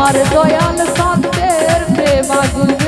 আমার দয়াল সন্তের প্রেমাগুন